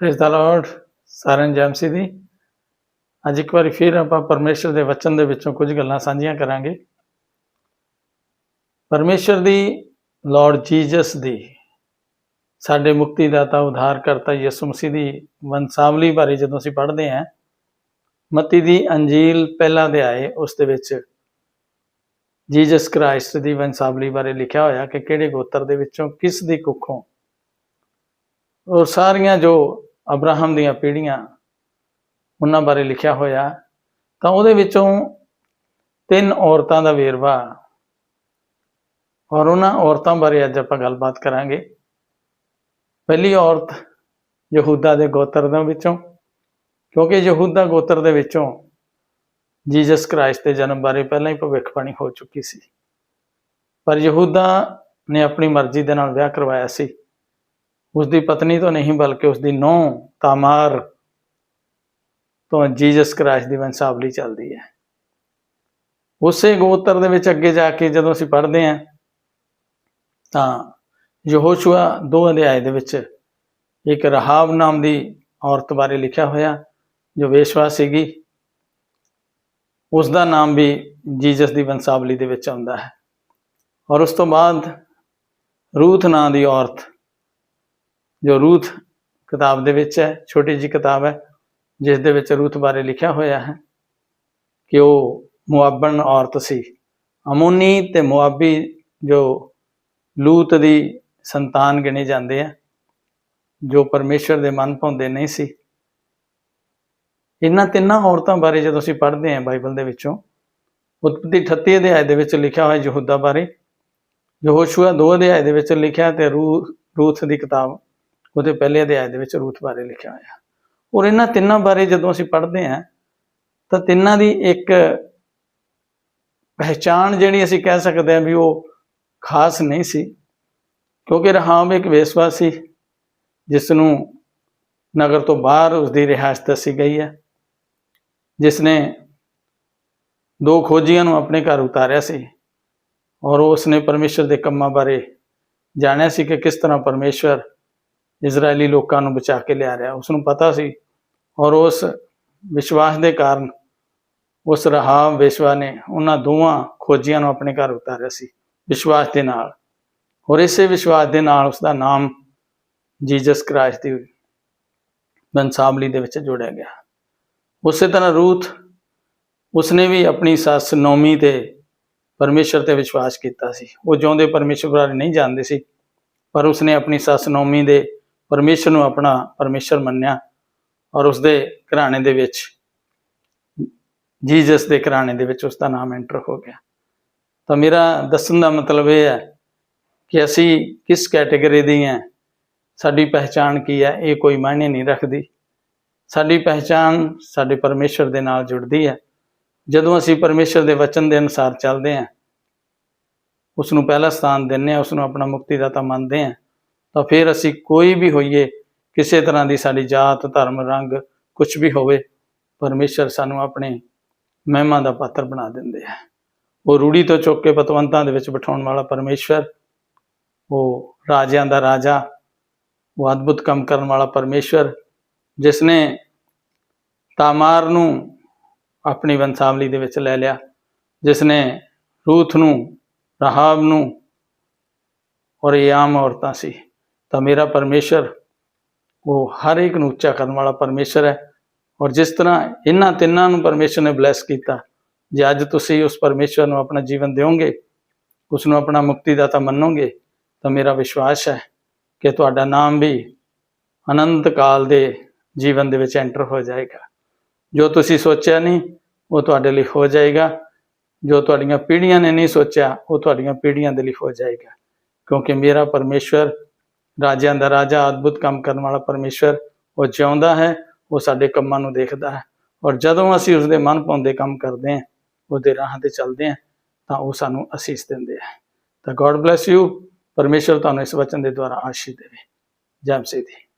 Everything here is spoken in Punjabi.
ਪ੍ਰੇਜ਼ ਦਾ ਲਾਰਡ ਸਾਰਿਆਂ ਨੂੰ ਜੈ ਦੀ। ਅੱਜ ਇੱਕ ਵਾਰੀ ਫਿਰ ਆਪਾਂ ਪਰਮੇਸ਼ਰ ਦੇ ਵਚਨ ਦੇ ਵਿੱਚੋਂ ਕੁਝ ਗੱਲਾਂ ਸਾਂਝੀਆਂ ਕਰਾਂਗੇ। ਪਰਮੇਸ਼ਰ ਦੀ ਲਾਰਡ ਜੀਸਸ ਦੀ, ਸਾਡੇ ਮੁਕਤੀ ਦਾਤਾ ਉਧਾਰਕਰਤਾ ਯਿਸੂ ਮਸੀਹ ਦੀ ਵੰਸਾਵਲੀ ਬਾਰੇ ਜਦੋਂ ਅਸੀਂ ਪੜ੍ਹਦੇ ਹਾਂ, ਮਤੀ ਦੀ ਅੰਜੀਲ ਪਹਿਲਾ ਅਧਿਆਏ ਉਸ ਦੇ ਵਿੱਚ ਜੀਸਸ ਕ੍ਰਾਈਸਟ ਦੀ ਵੰਸਾਵਲੀ ਬਾਰੇ ਲਿਖਿਆ ਹੋਇਆ ਕਿ ਕਿਹੜੇ ਗੋਤਰ ਦੇ ਵਿੱਚੋਂ ਕਿਸ ਦੀ ਕੁੱਖੋਂ। ਔਰ ਸਾਰੀਆਂ ਜੋ ਅਬਰਾਹਮ ਦੀਆਂ ਪੀੜ੍ਹੀਆਂ ਉਹਨਾਂ ਬਾਰੇ ਲਿਖਿਆ ਹੋਇਆ, ਤਾਂ ਉਹਦੇ ਵਿੱਚੋਂ ਤਿੰਨ ਔਰਤਾਂ ਦਾ ਵੇਰਵਾ। ਔਰ ਉਹਨਾਂ ਔਰਤਾਂ ਬਾਰੇ ਅੱਜ ਆਪਾਂ ਗੱਲਬਾਤ ਕਰਾਂਗੇ। ਪਹਿਲੀ ਔਰਤ ਯਹੂਦਾ ਦੇ ਗੋਤਰ ਦੇ ਵਿੱਚੋਂ, ਕਿਉਂਕਿ ਯਹੂਦਾ ਗੋਤਰ ਦੇ ਵਿੱਚੋਂ ਜੀਸਸ ਕ੍ਰਾਈਸਟ ਦੇ ਜਨਮ ਬਾਰੇ ਪਹਿਲਾਂ ਹੀ ਭਵਿੱਖਬਾਣੀ ਹੋ ਚੁੱਕੀ ਸੀ। ਪਰ ਯਹੂਦਾ ਨੇ ਆਪਣੀ ਮਰਜ਼ੀ ਦੇ ਨਾਲ ਵਿਆਹ ਕਰਵਾਇਆ ਸੀ। ਉਸ ਦੀ ਪਤਨੀ ਤੋਂ ਨਹੀਂ, ਬਲਕਿ ਉਸ ਦੀ ਤਾਮਾਰ ਤੋਂ ਜੀਸਸ ਕ੍ਰਾਈਸਟ ਦੀ ਵੰਸ਼ਾਵਲੀ ਚੱਲਦੀ ਹੈ। ਉਸੇ ਗੋਤਰ ਦੇ ਵਿੱਚ ਅੱਗੇ ਜਾ ਕੇ ਜਦੋਂ ਅਸੀਂ ਪੜ੍ਹਦੇ ਹਾਂ, ਤਾਂ ਯਹੋਸ਼ੂਆ ਦੋ ਅਧਿਆਏ ਦੇ ਵਿੱਚ ਇੱਕ ਰਹਾਬ ਨਾਮ ਦੀ ਔਰਤ ਬਾਰੇ ਲਿਖਿਆ ਹੋਇਆ, ਜੋ ਵੇਸ਼ਵਾ ਸੀਗੀ ਉਸ ਦਾ ਨਾਮ ਵੀ ਜੀਸਸ ਦੀ ਵੰਸ਼ਾਵਲੀ ਦੇ ਵਿੱਚ ਆਉਂਦਾ ਹੈ। ਔਰ ਉਸ ਤੋਂ ਬਾਅਦ ਰੂਥ ਨਾਂ ਦੀ ਔਰਤ ਜੋ ਰੂਥ ਕਿਤਾਬ ਦੇ ਵਿੱਚ ਹੈ, ਛੋਟੀ ਜੀ ਕਿਤਾਬ ਹੈ, ਜਿਸ ਦੇ ਵਿੱਚ ਰੂਥ ਬਾਰੇ ਲਿਖਿਆ ਹੋਇਆ ਹੈ ਕਿ ਉਹ ਮੁਆਬਨ ਔਰਤ ਸੀ। ਅਮੋਨੀ ਤੇ ਮੁਆਬੀ ਜੋ ਲੂਤ ਦੀ ਸੰਤਾਨ ਗਿਣੇ ਜਾਂਦੇ ਆ, ਜੋ ਪਰਮੇਸ਼ਰ ਦੇ ਮਨ ਭਾਉਂਦੇ ਨਹੀਂ ਸੀ। ਇਹਨਾਂ ਤਿੰਨਾਂ ਔਰਤਾਂ ਬਾਰੇ ਜਦੋਂ ਅਸੀਂ ਪੜ੍ਹਦੇ ਹਾਂ ਬਾਈਬਲ ਦੇ ਵਿੱਚੋਂ, ਉਤਪਤੀ 38 ਅਧਿਆਇ ਦੇ ਵਿੱਚ ਲਿਖਿਆ ਹੋਇਆ ਯਹੂਦਾ ਬਾਰੇ, ਯਹੋਸ਼ੂਆ 2 ਅਧਿਆਏ ਦੇ ਵਿੱਚ ਲਿਖਿਆ ਤੇ ਰੂ ਰੂਥ ਦੀ ਕਿਤਾਬ ਉਹਦੇ ਪਹਿਲੇ ਅਧਿਆਇ ਦੇ ਵਿੱਚ ਰੂਥ ਬਾਰੇ ਲਿਖਿਆ ਹੋਇਆ। ਔਰ ਇਹਨਾਂ ਤਿੰਨਾਂ ਬਾਰੇ ਜਦੋਂ ਅਸੀਂ ਪੜ੍ਹਦੇ ਹਾਂ, ਤਾਂ ਤਿੰਨਾਂ ਦੀ ਇੱਕ ਪਹਿਚਾਣ ਜਿਹੜੀ ਅਸੀਂ ਕਹਿ ਸਕਦੇ ਹਾਂ ਵੀ ਉਹ ਖਾਸ ਨਹੀਂ ਸੀ, ਕਿਉਂਕਿ ਰਹਾਮ ਇੱਕ ਵੇਸਵਾ ਸੀ ਜਿਸ ਨੂੰ ਨਗਰ ਤੋਂ ਬਾਹਰ ਉਸ ਦੀ ਰਿਹਾਇਸ਼ ਦੱਸੀ ਗਈ ਹੈ। ਜਿਸ ਨੇ ਦੋ ਖੋਜੀਆਂ ਨੂੰ ਆਪਣੇ ਘਰ ਉਤਾਰਿਆ ਸੀ ਔਰ ਉਸ ਨੇ ਪਰਮੇਸ਼ਰ ਦੇ ਕੰਮਾਂ ਬਾਰੇ ਜਾਣਿਆ ਸੀ ਕਿ ਕਿਸ ਤਰ੍ਹਾਂ ਪਰਮੇਸ਼ਰ ਇਜ਼ਰਾਈਲੀ ਲੋਕਾਂ ਨੂੰ ਬਚਾ ਕੇ ਲਿਆ ਰਿਹਾ। ਉਸ ਨੂੰ ਪਤਾ ਸੀ ਔਰ ਉਸ ਵਿਸ਼ਵਾਸ ਦੇ ਕਾਰਨ ਉਸ ਰਹਾਬ ਵੇਸ਼ਵਾ ਨੇ ਉਹਨਾਂ ਦੋਵਾਂ ਖੋਜੀਆਂ ਨੂੰ ਆਪਣੇ ਘਰ ਉਤਾਰਿਆ ਸੀ ਵਿਸ਼ਵਾਸ ਦੇ ਨਾਲ। ਔਰ ਇਸੇ ਵਿਸ਼ਵਾਸ ਦੇ ਨਾਲ ਉਸ ਦਾ ਨਾਮ ਜੀਸਸ ਕ੍ਰਾਈਸਟ ਦੀ ਬੰਸਾਬਲੀ ਦੇ ਵਿੱਚ ਜੋੜਿਆ ਗਿਆ। ਉਸੇ ਤਰ੍ਹਾਂ ਰੂਥ ਉਸਨੇ ਵੀ ਆਪਣੀ ਸੱਸ ਨੌਮੀ ਤੇ ਪਰਮੇਸ਼ਰ ਤੇ ਵਿਸ਼ਵਾਸ ਕੀਤਾ ਸੀ। ਉਹ ਜਿਉਂਦੇ ਪਰਮੇਸ਼ਰ ਬਾਰੇ ਨਹੀਂ ਜਾਣਦੇ ਸੀ, ਪਰ ਉਸਨੇ ਆਪਣੀ ਸੱਸ ਨੌਮੀ ਦੇ ਪਰਮੇਸ਼ਰ ਨੂੰ ਆਪਣਾ ਪਰਮੇਸ਼ਰ ਮੰਨਿਆ ਔਰ ਉਸਦੇ ਘਰਾਣੇ ਦੇ ਵਿੱਚ, ਜੀਸਸ ਦੇ ਘਰਾਣੇ ਦੇ ਵਿੱਚ ਉਸ ਦਾ ਨਾਮ ਐਂਟਰ ਹੋ ਗਿਆ। ਤਾਂ ਮੇਰਾ ਦੱਸਣ ਦਾ ਮਤਲਬ ਇਹ ਹੈ ਕਿ ਅਸੀਂ ਕਿਸ ਕੈਟਾਗਰੀ ਦੇ ਹਾਂ, ਸਾਡੀ ਪਹਿਚਾਣ ਕੀ ਹੈ, ਇਹ ਕੋਈ ਮਾਇਨੇ ਨਹੀਂ ਰੱਖਦੀ। ਸਾਡੀ ਪਹਿਚਾਣ ਸਾਡੇ ਪਰਮੇਸ਼ਰ ਦੇ ਨਾਲ ਜੁੜਦੀ ਹੈ। ਜਦੋਂ ਅਸੀਂ ਪਰਮੇਸ਼ਰ ਦੇ ਵਚਨ ਦੇ ਅਨੁਸਾਰ ਚੱਲਦੇ ਹਾਂ ਉਸ ਨੂੰ ਪਹਿਲਾ ਸਥਾਨ ਦਿੰਦੇ ਹਾਂ ਉਸ ਨੂੰ ਆਪਣਾ ਮੁਕਤੀਦਾਤਾ ਮੰਨਦੇ ਹਾਂ। ਤਾਂ ਫਿਰ ਅਸੀਂ ਕੋਈ ਵੀ ਹੋਈਏ, ਕਿਸੇ ਤਰ੍ਹਾਂ ਦੀ ਸਾਡੀ ਜਾਤ, ਧਰਮ, ਰੰਗ ਕੁਝ ਵੀ ਹੋਵੇ, ਪਰਮੇਸ਼ਰ ਸਾਨੂੰ ਆਪਣੇ ਮਹਿਮਾ ਦਾ ਪਾਤਰ ਬਣਾ ਦਿੰਦੇ ਆ। ਉਹ ਰੂੜੀ ਤੋਂ ਚੁੱਕ ਕੇ ਪਤਵੰਤਾਂ ਦੇ ਵਿੱਚ ਬਿਠਾਉਣ ਵਾਲਾ ਪਰਮੇਸ਼ਰ ਉਹ ਰਾਜਿਆਂ ਦਾ ਰਾਜਾ, ਉਹ ਅਦਭੁਤ ਕੰਮ ਕਰਨ ਵਾਲਾ ਪਰਮੇਸ਼ਰ ਜਿਸ ਨੇ ਤਾਮਾਰ ਨੂੰ ਆਪਣੀ ਵੰਸਾਵਲੀ ਦੇ ਵਿੱਚ ਲੈ ਲਿਆ ਜਿਸ ਨੇ ਰੂਥ ਨੂੰ, ਰਹਾਬ ਨੂੰ ਔਰ ਇਹ ਆਮ ਔਰਤਾਂ ਸੀ। ਤਾਂ ਮੇਰਾ ਪਰਮੇਸ਼ਰ, ਉਹ ਹਰ ਇੱਕ ਨੂੰ ਉੱਚਾ ਕਰਨ ਵਾਲਾ ਪਰਮੇਸ਼ਰ ਹੈ। ਔਰ ਜਿਸ ਤਰ੍ਹਾਂ ਇਹਨਾਂ ਤਿੰਨਾਂ ਨੂੰ ਪਰਮੇਸ਼ਰ ਨੇ ਬਲੈਸ ਕੀਤਾ, ਜੇ ਅੱਜ ਤੁਸੀਂ ਉਸ ਪਰਮੇਸ਼ਰ ਨੂੰ ਆਪਣਾ ਜੀਵਨ ਦਿਓਗੇ, ਉਸ ਨੂੰ ਆਪਣਾ ਮੁਕਤੀਦਾਤਾ ਮੰਨੋਗੇ, ਤਾਂ ਮੇਰਾ ਵਿਸ਼ਵਾਸ ਹੈ ਕਿ ਤੁਹਾਡਾ ਨਾਮ ਵੀ ਅਨੰਤ ਕਾਲ ਦੇ ਜੀਵਨ ਦੇ ਵਿੱਚ ਐਂਟਰ ਹੋ ਜਾਏਗਾ। ਜੋ ਤੁਸੀਂ ਸੋਚਿਆ ਨਹੀਂ, ਉਹ ਤੁਹਾਡੇ ਲਈ ਹੋ ਜਾਏਗਾ। ਜੋ ਤੁਹਾਡੀਆਂ ਪੀੜ੍ਹੀਆਂ ਨੇ ਨਹੀਂ ਸੋਚਿਆ, ਉਹ ਤੁਹਾਡੀਆਂ ਪੀੜ੍ਹੀਆਂ ਦੇ ਲਈ ਹੋ ਜਾਏਗਾ। ਕਿਉਂਕਿ ਮੇਰਾ ਪਰਮੇਸ਼ਵਰ ਰਾਜਿਆਂ ਦਾ ਰਾਜਾ ਅਦਭੁਤ ਕੰਮ ਕਰਨ ਵਾਲਾ ਪਰਮੇਸ਼ਵਰ, ਉਹ ਜਿਉਂਦਾ ਹੈ, ਉਹ ਸਾਡੇ ਕੰਮਾਂ ਨੂੰ ਦੇਖਦਾ ਹੈ। ਔਰ ਜਦੋਂ ਅਸੀਂ ਉਸ ਦੇ ਮਨ ਪਾਉਂਦੇ ਕੰਮ ਕਰਦੇ ਹਾਂ, ਉਹਦੇ ਰਾਹਾਂ ਤੇ ਚੱਲਦੇ ਹਾਂ, ਤਾਂ ਉਹ ਸਾਨੂੰ ਅਸੀਸ ਦਿੰਦੇ ਹੈ। ਤਾਂ ਗੋਡ ਬlesਸ ਯੂ ਪਰਮੇਸ਼ਰ ਤੁਹਾਨੂੰ ਇਸ ਵਚਨ ਦੇ ਦੁਆਰਾ ਆਸ਼ੀਸ਼ ਦੇਵੇ। ਜੈ ਮਸੀਹ ਦੀ